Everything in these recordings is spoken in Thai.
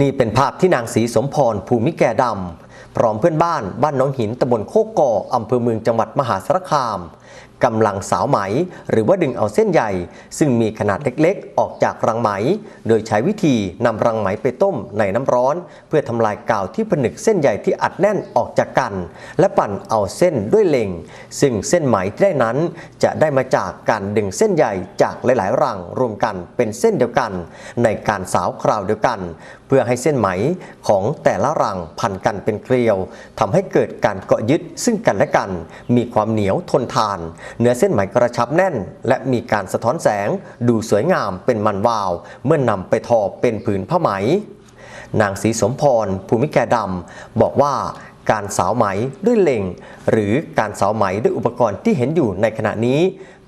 นี่เป็นภาพที่นางศรีสมพรภูมิแก่ดำพร้อมเพื่อนบ้านบ้านหน้องหินตำบลโคกก่ออำเภอเมืองจังหวัดมหาสารคาม กำลังสาวไหม หรือว่าดึงเอาเส้นใหญ่ซึ่งมีขนาดเล็กๆ ออกจากรังไหม โดยใช้วิธีนำรังไหมไปต้มในน้ำร้อน เพื่อทำลายกาวที่ผนึกเส้นใหญ่ที่อัดแน่นออกจากกัน และปั่นเอาเส้นด้วยเล็ง ซึ่งเส้นไหมที่ได้นั้น จะได้มาจากการดึงเส้นใหญ่จากหลายๆ รังรวมกันเป็นเส้นเดียวกัน ในการสาวคราวเดียวกัน เพื่อให้เส้นไหมของแต่ละรังพันกันเป็นเกลียวทำให้เกิดการเกาะยึดซึ่งกันและกัน มีความเหนียวทนทานเนื้อเส้นไหมกระชับแน่น และมีการสะท้อนแสง ดูสวยงามเป็นมันวาว เมื่อนนำไปทอเป็นผืนผ้าไหม นางศรีสมพร ภูมิแก่ดำบอกว่าการสาวไหมด้วยเหล็งหรือการสาวไหมด้วยอุปกรณ์ที่เห็นอยู่ในขณะนี้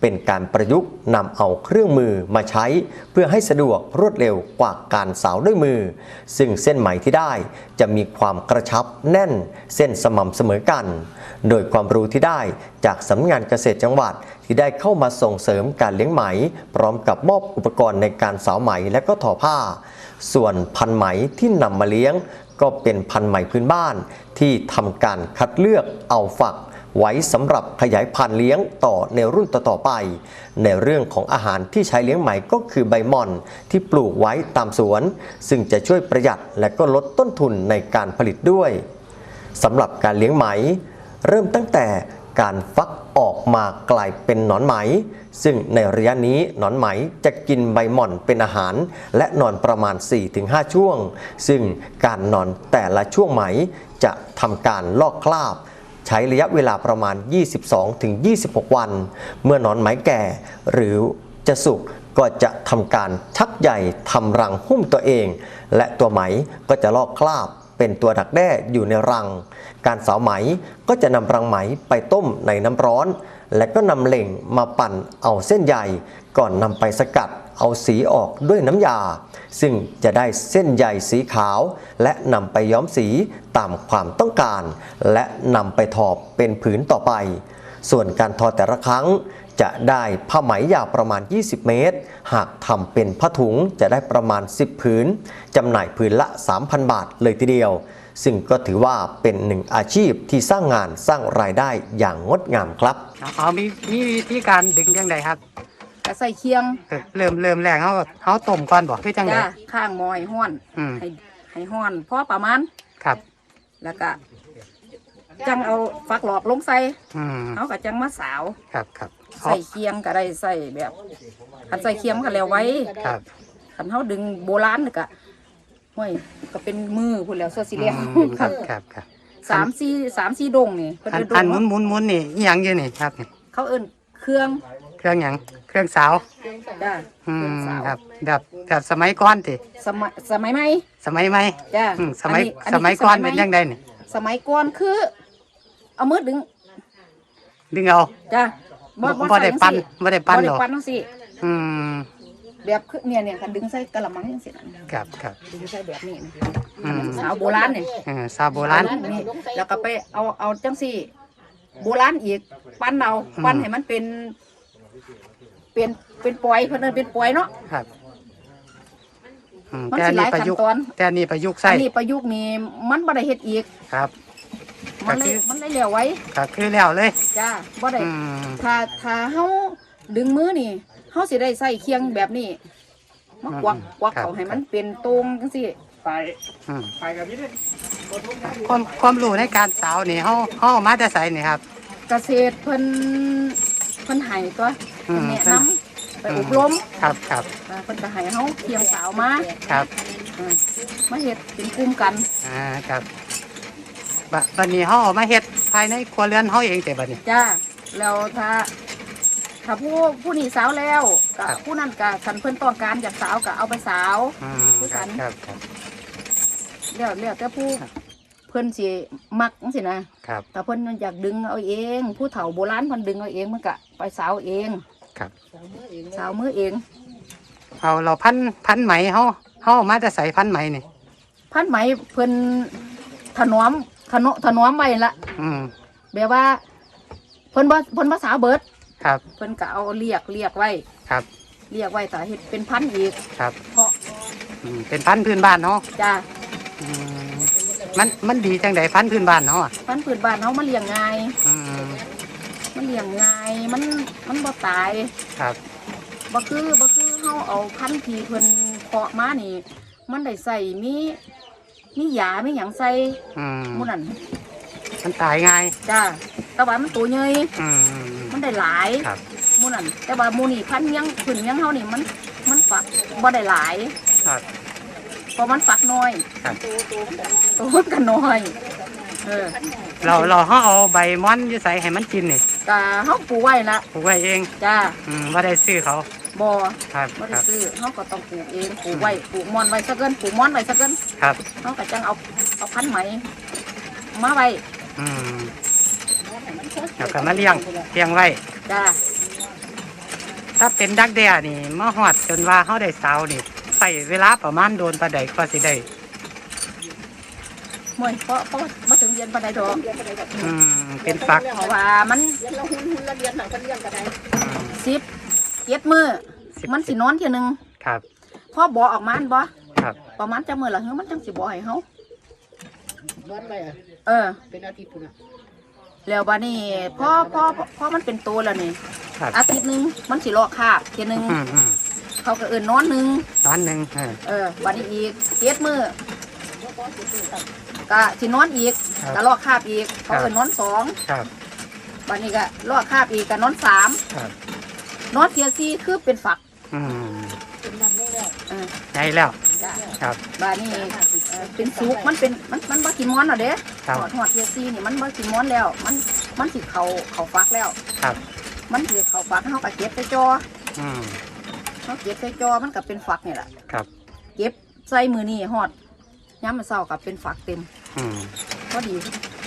เป็นการประยุกต์นำเอาเครื่องมือมาใช้ เพื่อให้สะดวกรวดเร็วกว่าการสาวด้วยมือ ซึ่งเส้นไหมที่ได้จะมีความกระชับแน่นเส้นสม่ำเสมอกัน โดยความรู้ที่ได้จากสำนักงานเกษตรจังหวัดที่ได้เข้ามาส่งเสริมการเลี้ยงไหม พร้อมกับมอบอุปกรณ์ในการสาวไหมและก็ทอผ้า ส่วนพันไหมที่นำมาเลี้ยง ก็เป็นพันไหมพื้นบ้าน ที่ทำการคัดเลือกเอาฝัก ไว้สำหรับขยายพันธุ์เลี้ยงต่อในรุ่นต่อๆไป ในเรื่องของอาหารที่ใช้เลี้ยงไหมก็คือใบม่อนที่ปลูกไว้ตามสวน ซึ่งจะช่วยประหยัดและก็ลดต้นทุนในการผลิตด้วยสำหรับการเลี้ยงไหม เริ่มตั้งแต่การฟักออกมากลายเป็นหนอนไหม ซึ่งในระยะนี้หนอนไหมจะกินใบหม่อนเป็นอาหาร และนอนประมาณ 4-5 ช่วง ซึ่งการนอนแต่ละช่วงไหมจะทำการลอกคราบ ใช้ระยะเวลาประมาณ 22-26 วัน เมื่อหนอนไหมแก่ หรือจะสุกก็จะทำการชักใหญ่ทำรังหุ้มตัวเอง และตัวไหมก็จะลอกคราบเป็นตัวดักแด้อยู่ในรัง การสาวไหมก็จะนำรังไหมไปต้มในน้ำร้อน และก็นำเหล่งมาปั่นเอาเส้นใหญ่ก่อนนำไปสกัดเอาสีออกด้วยน้ำยา ซึ่งจะได้เส้นใยสีขาว และนำไปย้อมสีตามความต้องการ และนำไปทอเป็นผืนต่อไป ส่วนการทอแต่ละครั้ง จะได้ผ้าไหมยาวประมาณ 20 เมตร หากทำเป็นผ้าถุงจะได้ประมาณ 10 ผืนจำหน่ายผืนละ 3,000 บาทเลยทีเดียว ซึ่งก็ถือว่าเป็นหนึ่งอาชีพที่สร้างงานสร้างรายได้อย่างงดงามครับเอามีมีวิธีการดึงยังไงครับก็ใส่เคียง เริ่มเริ่มแรกเขาเขาต้มก่อนบอกคือจังไดจ้าข้างหมอยห้อนอืมให้ให้ห้อนพอประมาณครับ แล้วก็จังเอาฟักหลอกลงใส่อืมเอาก็จังมาสาวครับครับเขาใส่เคียงก็ได้ใส่แบบคันใส่เคียงมันก็แล้วไว้ครับคันเฮาดึงโบราณนี่ก็ ห้วยก็เป็นมือพุ่นแล้วเสื้อสีเหลืองอืมครับครับครับสามสี่สามสี่ดงนี่เพิ่นอันเอิ้นดอันงหมุนเนาะหมุนหมุนนี่อิหยังอยู่นี่ครับนี่เขาเอิ้นเครื่องเครื่องหยังเครื่องสาวจ้าอืเครื่องมสาวครับแบบแบบสมัยก่อนติสมัยสมัยใหม่สมัยใหม่จ้าอืมสมัยอัสมัยก่อนคืเป็นยังไงนี่สมัยก่อนคือ เอามือดึงดึงเอาจ้ะบ่ได้ปั้นบ่ได้ปั้นบ่หรได้อกปั้นจังซี่อืม แบบคือเนี่ยเนี่ยคันดึงใส่กะละมังจังซี่น่ะครับ ครับ ดึงใส่แบบนี้นะอืม สาวโบราณเนี่ยเออสาวโบราณ นี่แล้วก็ไปเอาเอาจังซี่ โบราณอีกปั้นเอาอืมปั้นให้มันเป็น เป็นเป็นปอยเพิ่นเอิ้นเป็นปอยเนาะ ครับอืมมันแต่อันสิหนี้ลายประขั้นยุกต์ตอน แต่อันนี้ประยุกต์อัใส่นนี้ประยุกต์นี่มันบ่ได้เฮ็ดอีก ครับ มันเลยก็คือมันเลยเหลวไว้ก็คือแล้วเลยจ้าบ่ได้ อืม ถ้าถ้าเฮาดึงมือนี่ เฮาสิได้ใส่เคียงแบบนี้มากวักกวักเขาให้มันเป็นตรงจังซี่อืมไปกับพี่ความความรู้ในการสาวนี่เฮาเฮาเอามาแต่ไสนี่ครับ เกษตรเพิ่นเพิ่นให้ตัวอืเพิ่นมแนะนำไปอบรมครับครับอ่าเพิ่นก็ให้เฮาเคียงสาวมาครับอ่ามาเฮ็ดเป็นกลุ่มกันอ่าครับบดบัดนี้เฮาเอามาเฮ็ดภายในครัวเรือนเฮาเองแต่บัดนี้จ้าแล้วถ้า ถ้าผู้ผู้นี้สาวแล้วก็ครับ ผู้นั้นก็คันเพิ่นต้องการอยากสาวก็เอาไปสาว อืมคือคกัรับนครับครับแล้วแล้วแต่ผู้ครับ เพิ่นสิมักจังซี่นะครับ แต่เพิ่นอยากดึงเอาเอง ผู้เฒ่าโบราณเพิ่นดึงเอาเองมันก็ไปสาวเองครับ สาวมือเอง เอาเราพันพันไหมเฮาเฮาเอามาแต่ใส่พันไหมนี่พันไหมเพิ่นถนอมถนอถนอมไว้ละอืมแบบว่าเพิ่นบ่เพิ่นบ่สาวเบิด ครับ เพิ่นก็เอาเรียกเรียกไว้ครับ เรียกไว้แต่เฮ็ดเป็นพันอีกครับ เพราะอืมเป็นพันธุ์พื้นบ้านเนาะจ้าอืมมันมันดีจังไดพันธุ์พื้นบ้านเนาะพันธุ์พื้นบ้านเฮามันเลี้ยงง่าย อืมมันเลี้ยงง่ายมันมันบ่ตายครับ บ่คือบ่คือเฮาเอาพันธุ์ที่เพิ่นเพาะมานี่ มันได้ใส่มีมียามีหยังใส่อืมหมู่นั่นมันตายง่ายจ้าแต่ว่ามันตัวใหญ่อืมมัน ได้หลายครับหมู่นั่นแต่ว่าหมู่นี่พันธุ์เมียังพื้นเมียังเฮานี่มัน มันฝักบ่ได้หลายครับ เพราะมันฝักน้อยครับ ตัวมันก็น้อย เออเราเราเขาเอาใบม้อนอยู่ใส่ให้มันกินนี่ก็เฮาปลูกไว้ละปลูกไว้เองจ้าอืมว่าได้ซื้อเขาบ่ครับบ่คได้รับ ซื้อเฮาก็ต้องปลูกเองปลูกไว้ปลูกมอนไว้ซะเกินปลูกมอนไว้ซะเกินครับ เฮาก็จังเอาเอาพันธุ์ไหมมาไว้อืม แล้วก็มาเลี้ยงเลี้ยงไว้จ้าถ้าเป็นดักแด้นี่มาหอดจนว่าเขาได้สาวนี่ใส่เวลาประมาณโดนประใดก็สิได้มวยเพราะเพราะบ่ถึงเดือนปานใดดอกอืมเป็นฟักเพราะว่ามันอืมสิบเจ็ดมื้อสิบมันสินอนเที่ยหนึงครับพอบ่ออกมาอันบ่ครับประมาณจักมื้อละเฮือมันจังสิบ่ให้เฮาร้อนไปอะเออเป็นอาทิตย์พุ่นอะ แล้วบัดนี้พอพอพอมันเป็นตัวแล้วนี่ครับอาทิตย์หนึงมันสิลอกคาบเที่ยหนึงอืมอืมเขาก็เอิ้นนอนหนึงนอนหนึ่งเออเออบัดนี้อีกเจ็ดมื้อก็สินอนอีกครับก็ลอกคาบอีกเขาครับเอิ้นนอนสองครับบัดนี้ก็ลอกคาบอีกก็นอนสามครับนอนเทียซี่คือเป็นฝักอืมเป็นน้ำได้แล้วเออใหญ่แล้วจ้ะครับ บัดนี้เอ่อเป็นสุกมันเป็นมันมันบ่กินม้อนหรอเด้ ครับหอดหอดเทียซี่นี่มันบ่กินม้อนแล้ว มันมันสิเขาเขาฟักแล้วครับ มันสิเขาฟักเฮาก็เก็บใส่จออืม เฮาเก็บใส่จอมันก็เป็นฝักนี่แหละครับ เก็บใส่มือนี่หอดยามมื้อเช้าก็เป็นฝักเต็มอืมพอดี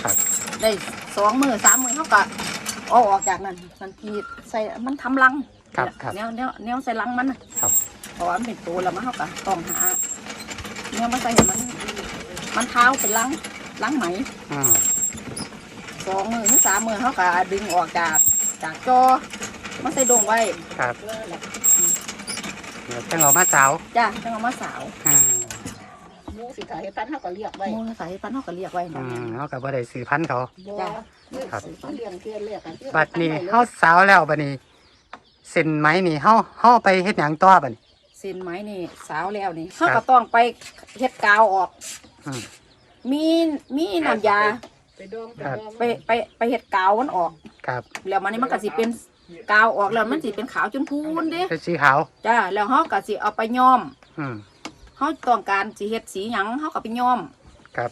ครับ ได้สองมือสามมือเขาก็เอาออกจากนั้นมันทีใส่มันทำรังครับ ครับ แนวแนวแนวใส่รังมันน่ะครับ เพราะว่ามันเป็นตัวแล้วมันเขาก็ต้องหาแนวมันใส่ให้มันมันเท้าเป็นรัง รังไหมอืมสองมือหรือสามมือเขาก็ดึงออกจากจากจอมันใส่ดงไว้ครับเดี๋ยวจะเอามาสาวจ้าจังเอามาสาวอืมหมูสิขายให้ปันเขาก็เรียกไว้โมูใส่ปันเขาก็เรียกไว้อืนะมเขากับว่าได้ซื้อพันธุ์เขาบ่จ้ะครับเขาเลี้ยงเทียนเรียกกันเทียบัดนี้เฮาสาวแล้วบัดนี้เส้นไหมนี่เฮาเฮาไปเฮ็ดหยังต่อบัดนี้เส้นไหมนี่สาวแล้วนี่เขาก็ต้องไปเฮ็ดกาวออกอื มมีมีน้ำยา ไปดองไปครับดองไปไปไปเฮ็ดกาวมันออกครับแล้วมันนี่มันก็สิเป็นกาวออกแล้วมันสิเป็นขาวจนพูนเด้เป็นสีขาว จ้าแล้วเฮาก็สิเอาไปย้อมอืมเฮาต้องการสิเฮ็ดสีหยังเฮาก็ไปย้อมครับ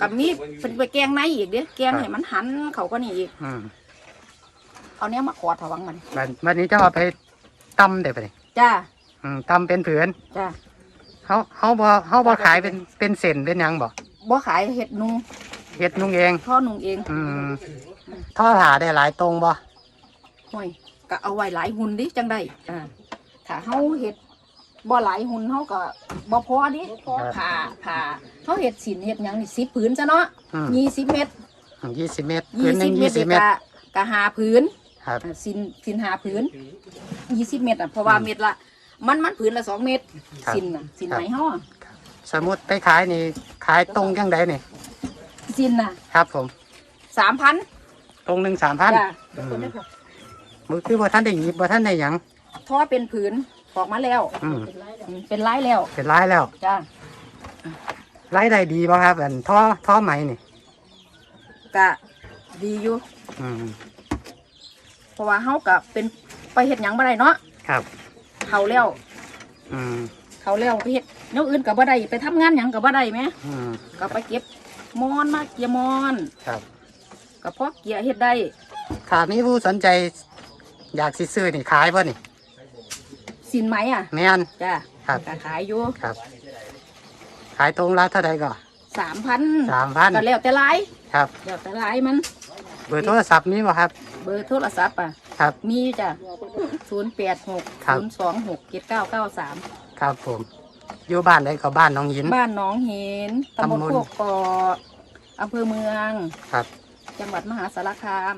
กับมีเป็นไปแกงในอีกเด้แกงให้มันหันเขาก็นี่อีก อืมเอาเนี้ยมาขอดถวังมันบัดบัดนี้จะเอาไปตำได้บัดนี้จ้า อืมตำเป็นผืนจ้า เฮาเฮาบ่เฮาบ่ขายเป็นเป็นเส้นเป็นหยังบ่บ่ขายเฮ็ดนุงเฮ็ดนุ่งเอง ท่อนุงเองอืมท่อผ่าได้หลายตรงบ่ห้อยก็เอาไว้หลายหุ่นดิจังได้อ่าถ้าเฮาเฮ็ดบ่หลายหุ่นเฮาก็บ่พอดิผ่าผ่าเฮาเฮ็ดสินเฮ็ดหยังนี่10ผืนซะเนาะอืม20เมตรยี่สิบเมตรผืนหนึง20เมยี่ตรสิบนี่เมตร ก็ก็หาผืนครับ อ่าสินสินหาผืน20เมตรอะเพราะว่าเม็ดละ มันมันผืนละ2เมตรครับสินน่ะสินไหนเฮาอะสมมุติไปขายนี่ขายตรงจังไดนี่สินน่ะครับผม3,000ตรงหนึ่งสามพันจ้ะมือคือบ่ท่านได้หยิบบ่ท่านได้หยัง ทอเป็นผืนออกมาแล้วอืมอืมเป็นลายแล้วเป็นร้ายแล้วจ้ารายได้ดีบ่ครับ อันท่อท่อไหมนี่ก็ดีอยู่ อืมเพราะว่าเฮาก็เป็นไปเฮ็ดหยังบ่ได้เนาะครับ เขาแล้วอืมเขาแล้วไปเฮ็ดแนวอื่นก็บ่ได้ไปทำงานหยังก็บ่ได้แหมอืมก็ไปเก็บมอนมาเกี่ยมอนครับก็พอเกี่ยเฮ็ดได้ถ้ามีผู้สนใจ อยากสิซื้อนี่ขายบ่นี่สินไหมอะแม่น จ้าครับ ก็ขายอยู่ครับ ขายตรงละเท่าใดก็สามพันสามพันก็แล้วแต่ลายครับ แล้วแต่ลายมัน เบอร์โทรศัพท์มีบ่ครับ เบอร์โทรศัพท์อะ ครับ มีอยู่จ้ะศูนย์แปดหกครับ ศูนย์สองหกเจ็ดเก้าเก้าสามครับผมอยู่บ้านใดก็บ้านน้องหิน บ้านหน้องเห็นตำบลตำบล โคกกอกอำเภอเมือง ครับ จังหวัดมหาสารคาม